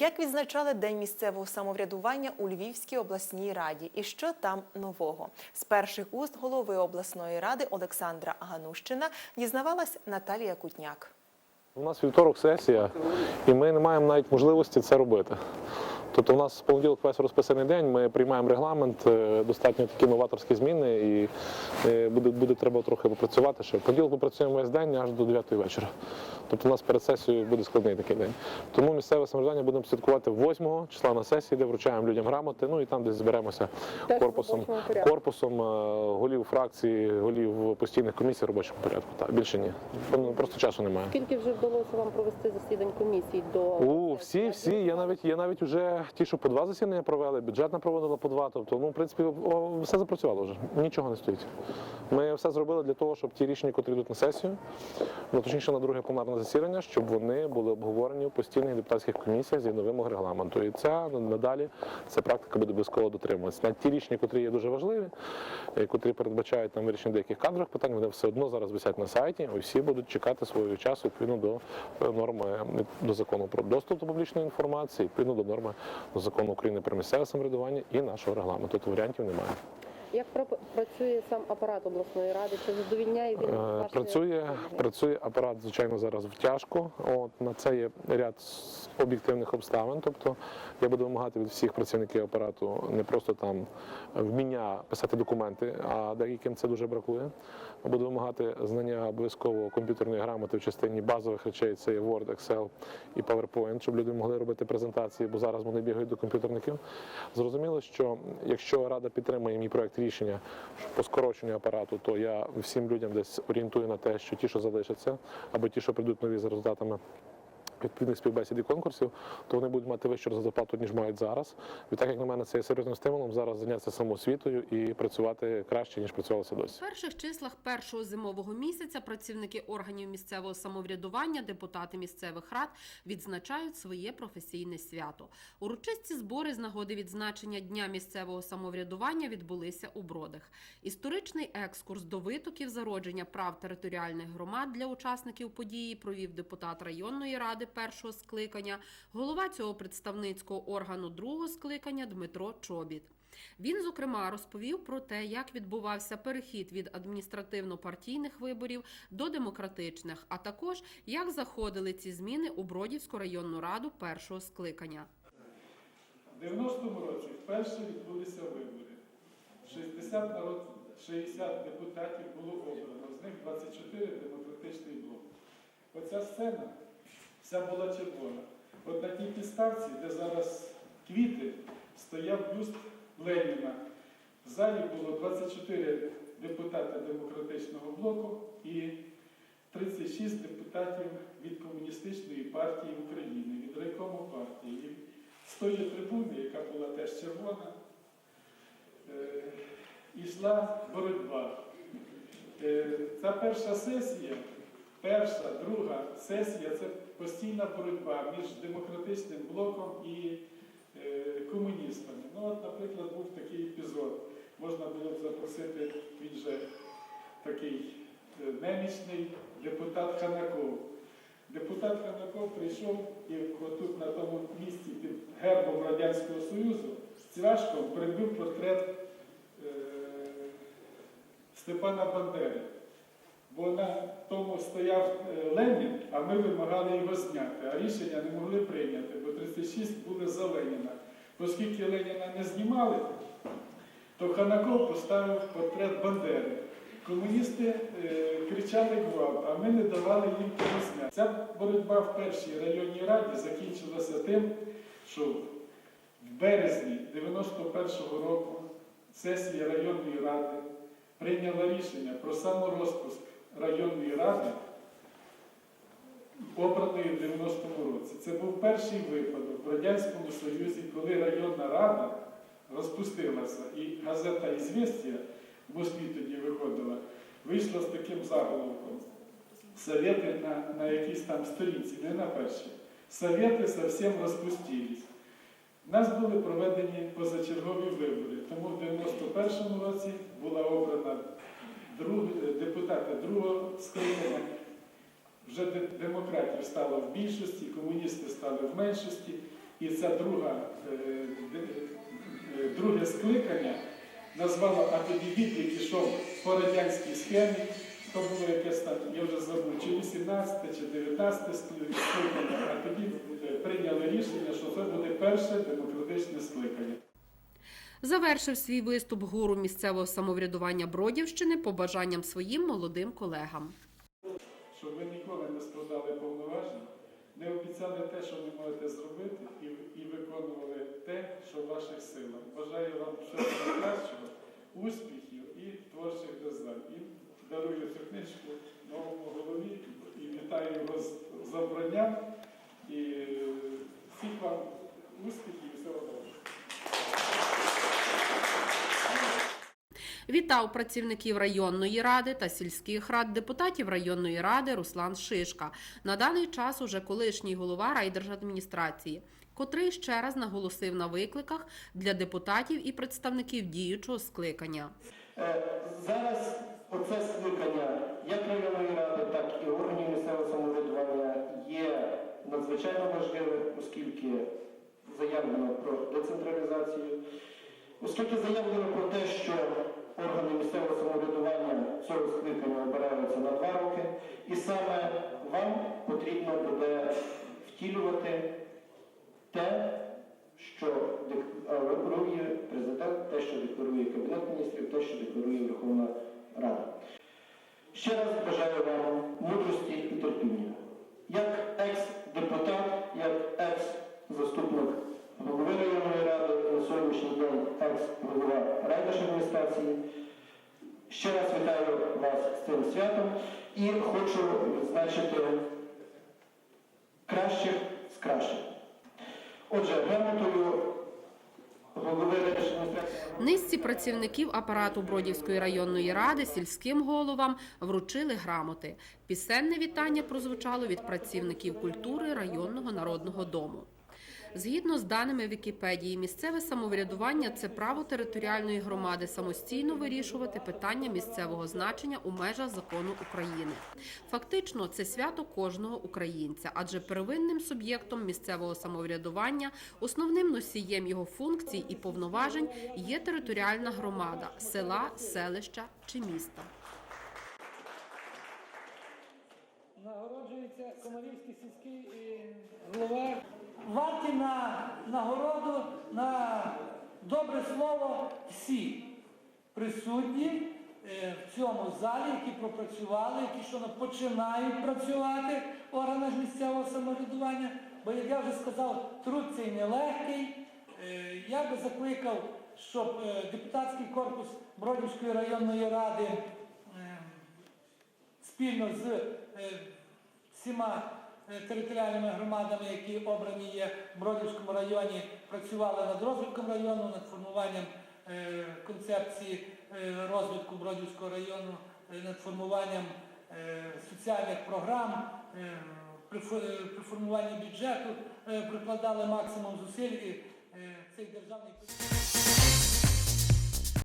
Як відзначали День місцевого самоврядування у Львівській обласній раді, і що там нового? З перших уст голови обласної ради Олександра Ганущина дізнавалась Наталія Кутняк. У нас вівторок сесія, і ми не маємо навіть можливості це робити. Тобто у нас з понеділок весь розписаний день, ми приймаємо регламент, е, достатньо такі новаторські зміни, і е, буде, буде треба трохи попрацювати ще. В понеділок ми працюємо весь день аж до 9 вечора. Тобто у нас перед сесією буде складний такий день. Тому місцеве самоврядування будемо святкувати 8 числа на сесії, де вручаємо людям грамоти, ну і там десь зберемося Теж корпусом, корпусом е, голів фракції, голів постійних комісій в робочому порядку. Так, більше ні. Ну, Просто часу немає. Скільки вже вдалося вам провести засідань комісій до У всі, всі. Я навіть я навіть вже ті, що по два засідання провели, бюджетна проводила по два. Тобто, ну в принципі, о, все запрацювало вже. Нічого не стоїть. Ми все зробили для того, щоб ті рішення, які йдуть на сесію, ну точніше на друге пленарне засідання, щоб вони були обговорені в постійних депутатських комісіях згідно вимог регламенту. І ця надалі ця практика буде обов'язково дотримуватися. Навіть ті рішення, які є дуже важливі, е, котрі передбачають там вирішення деяких кадрових питань, вони все одно зараз висять на сайті. і всі будуть чекати свого часу відповідно до е, норми е, до закону про доступ до публічної інформації, відповідно до норми до закону України про місцеве самоврядування і нашого регламенту. Тут варіантів немає. Як працює сам апарат обласної ради? Чи задовільняє він Е, Працює, працює апарат, звичайно, зараз втяжко. От на це є ряд об'єктивних обставин. Тобто я буду вимагати від всіх працівників апарату не просто там вміння писати документи, а деяким це дуже бракує. Буду вимагати знання обов'язково комп'ютерної грамоти в частині базових речей. Це є Word, Excel і PowerPoint, щоб люди могли робити презентації, бо зараз вони бігають до комп'ютерників. Зрозуміло, що якщо рада підтримує мій проект рішення по скороченню апарату, то я всім людям десь орієнтую на те, що ті, що залишаться, або ті, що прийдуть нові за результатами. Відповідних співбесід і конкурсів, то вони будуть мати вищу зарплату, ніж мають зараз. І так як на мене це є серйозним стимулом зараз зайнятися самоосвітою і працювати краще, ніж працювалося досі. В перших числах першого зимового місяця працівники органів місцевого самоврядування, депутати місцевих рад відзначають своє професійне свято. Урочисті збори з нагоди відзначення Дня місцевого самоврядування відбулися у Бродах. Історичний екскурс до витоків зародження прав територіальних громад для учасників події провів депутат районної ради першого скликання, голова цього представницького органу другого скликання Дмитро Чобіт. Він, зокрема, розповів про те, як відбувався перехід від адміністративно-партійних виборів до демократичних, а також як заходили ці зміни у Бродівську районну раду першого скликання. В 90-му році вперше відбулися вибори. 60 народ, 60 депутатів було обрано, з них 24 демократичний блок. Оця сцена вся була червона. От на тій підставці, де зараз квіти, стояв бюст Леніна. В залі було 24 депутати демократичного блоку і 36 депутатів від Комуністичної партії України, від райкому партії. І з тої трибуни, яка була теж червона, е, йшла боротьба. Е, Ця перша сесія, перша, друга сесія це постійна боротьба між демократичним блоком і е, комуністами. Ну, от, наприклад, був такий епізод. Можна було б запросити, він же такий е, немічний депутат Ханаков. Депутат Ханаков прийшов і отут на тому місці під гербом Радянського Союзу з цвяшком прибив портрет е, Степана Бандери. Бо на тому стояв е, Ленін, а ми вимагали його зняти, а рішення не могли прийняти, бо 36 були за Леніна. Оскільки Леніна не знімали, то Ханаков поставив портрет Бандери. Комуністи е, кричали гвалт, а ми не давали їм того. Ця боротьба в першій районній раді закінчилася тим, що в березні 91-го року сесія районної ради прийняла рішення про саморозпуск районної ради, обраної в 90-му році. Це був перший випадок в Радянському Союзі, коли районна рада розпустилася, і газета «Ізвістія» в Москві тоді виходила, вийшла з таким заголовком. Совети на, на якійсь там сторінці, не на першій. Совети совсем розпустились. У нас були проведені позачергові вибори, тому в 91-му році була обрана друг, депутати другого скликання. Вже демократів стало в більшості, комуністи стали в меншості. І це друга, е, е, друге скликання назвало, а тоді відлік пішов по радянській схемі. То було якесь там, я вже забув, чи 18, чи 19 скликання, а тоді е, прийняли рішення, що це буде перше демократичне скликання. Завершив свій виступ гуру місцевого самоврядування Бродівщини побажанням своїм молодим колегам. щоб ви ніколи не складали повноважень, не обіцяли те, що ви можете зробити, і, і виконували те, що в ваших силах. Бажаю вам всього найкращого, успіхів і творчих дознань. І дарую цю книжку новому голові і вітаю його з, з обранням. І е, всіх вам успіхів і всього доброго. Вітав працівників районної ради та сільських рад депутатів районної ради Руслан Шишка. На даний час уже колишній голова райдержадміністрації, котрий ще раз наголосив на викликах для депутатів і представників діючого скликання. Е, Зараз оце скликання як районної ради, так і органів місцевого самоврядування є надзвичайно важливим, оскільки заявлено про децентралізацію, оскільки заявлено про те, що органи місцевого самоврядування цього скликання обираються на два роки, і саме вам потрібно буде втілювати те, що декларує президент, те, що декларує Кабінет міністрів, те, що декларує Верховна Рада. Ще раз бажаю вам мудрості і терпіння. Як цим святом і хочу відзначити кращих з кращих. Отже, грамотою Низці працівників апарату Бродівської районної ради сільським головам вручили грамоти. Пісенне вітання прозвучало від працівників культури районного народного дому. Згідно з даними Вікіпедії, місцеве самоврядування це право територіальної громади самостійно вирішувати питання місцевого значення у межах закону України. Фактично, це свято кожного українця, адже первинним суб'єктом місцевого самоврядування, основним носієм його функцій і повноважень є територіальна громада села, селища чи міста. Нагороджується Комарівський сільський е, голова. Варті на нагороду на добре слово всі присутні е, в цьому залі, які пропрацювали, які що починають працювати в органах місцевого самоврядування. Бо, як я вже сказав, труд цей нелегкий. Е, Я би закликав, щоб е, депутатський корпус Бродівської районної ради е, спільно з всіма територіальними громадами, які обрані є в Бродівському районі, працювали над розвитком району, над формуванням е, концепції е, розвитку Бродівського району, е, над формуванням е, соціальних програм. е, При, фо- е, формуванні бюджету е, прикладали максимум зусиль і е, цей державний